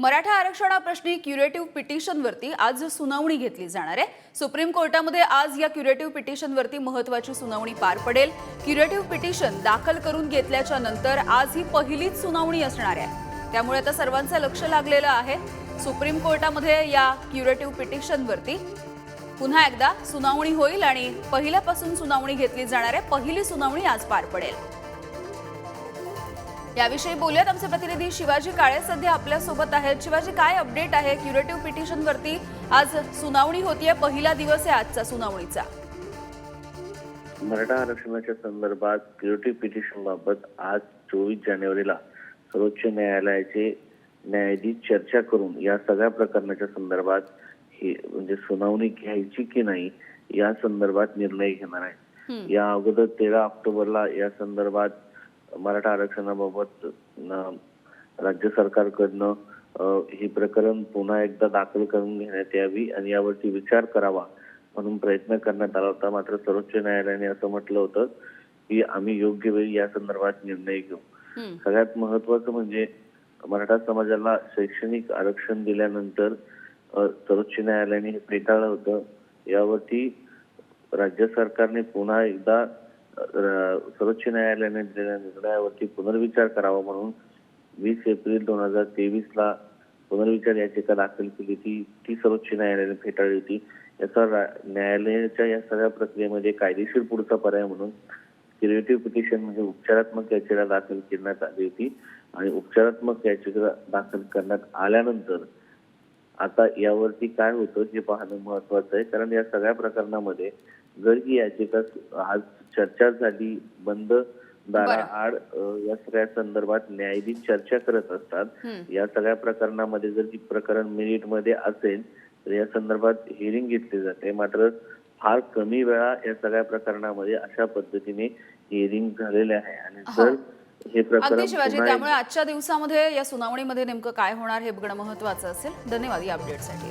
Maratha आरक्षणाप्रश्नी curative पिटिशनवरती आज सुनावणी घेतली जाणार आहे. सुप्रीम कोर्टामध्ये आज या क्युरेटिव्ह पिटिशनवरती महत्वाची सुनावणी पार पडेल. क्युरेटिव्ह पिटिशन दाखल करून घेतल्याच्या नंतर आज ही पहिलीच सुनावणी असणार आहे. त्यामुळे आता सर्वांचं लक्ष लागलेलं आहे. सुप्रीम कोर्टामध्ये या क्युरेटिव्ह पिटिशनवरती पुन्हा एकदा सुनावणी होईल आणि पहिल्यापासून सुनावणी घेतली जाणार आहे. पहिली सुनावणी आज पार पडेल. याविषयी बोलूयात आमचे प्रतिनिधी शिवाजी काळे सध्या आपल्यासोबत आहेत. शिवाजी काय अपडेट आहे? क्युरेटिव्ह पिटिशन वरती आज सुनावणी होतीये. पहिला दिवस आहे आजचा सुनावणीचा. मराठा आरक्षणाच्या संदर्भात क्युरिटी पिटिशन बाबत आज चोवीस जानेवारीला सर्वोच्च न्यायालयाचे न्यायाधीश चर्चा करून या सगळ्या प्रकरणाच्या संदर्भात ही म्हणजे सुनावणी घ्यायची की नाही या संदर्भात निर्णय घेणार आहे. या अगोदर तेरा ऑक्टोबरला या संदर्भात मराठा आरक्षणाबाबत राज्य सरकारकडनं हे प्रकरण पुन्हा एकदा दाखल करून घेण्यात यावी आणि यावरती विचार करावा म्हणून प्रयत्न करण्यात आला होता. मात्र सर्वोच्च न्यायालयाने असं म्हटलं होतं की आम्ही योग्य वेळी या संदर्भात निर्णय घेऊ. सगळ्यात महत्वाचं म्हणजे मराठा समाजाला शैक्षणिक आरक्षण दिल्यानंतर सर्वोच्च न्यायालयाने हे फेटाळलं होतं. यावरती राज्य सरकारने पुन्हा एकदा सर्वोच्च न्यायालयाने दिलेल्या निर्णयावरती पुनर्विचार करावा म्हणून वीस एप्रिल दोन हजार तेवीस ला पुनर्विचार याचिका दाखल केली ती ती सर्वोच्च न्यायालयाने फेटाळली होती. याचा न्यायालयाच्या या सगळ्या प्रक्रियेमध्ये कायदेशीर पुढचा पर्याय म्हणून क्रिएटिव्ह पिटिशन म्हणजे उपचारात्मक याचिका दाखल करण्यात आली होती आणि उपचारात्मक याचिका दाखल करण्यात आल्यानंतर आता यावरती काय होतं हे पाहणं महत्वाचं आहे. कारण या सगळ्या प्रकरणामध्ये ही याचिका आज चर्चा झाली बंद दाराआड या सगळ्या संदर्भात न्यायाधीश चर्चा करत असतात. या सगळ्या प्रकरणामध्ये जर प्रकरण मिनिटमध्ये असेल तर या संदर्भात हिअरिंग घेतली जाते. मात्र फार कमी वेळा या सगळ्या प्रकरणामध्ये अशा पद्धतीने हिअरिंग झालेले आहे. आणि जर हे प्रकरण त्यामुळे आजच्या दिवसामध्ये या सुनावणीमध्ये नेमकं काय होणार हे बघणं महत्वाचं असेल. धन्यवाद या अपडेटसाठी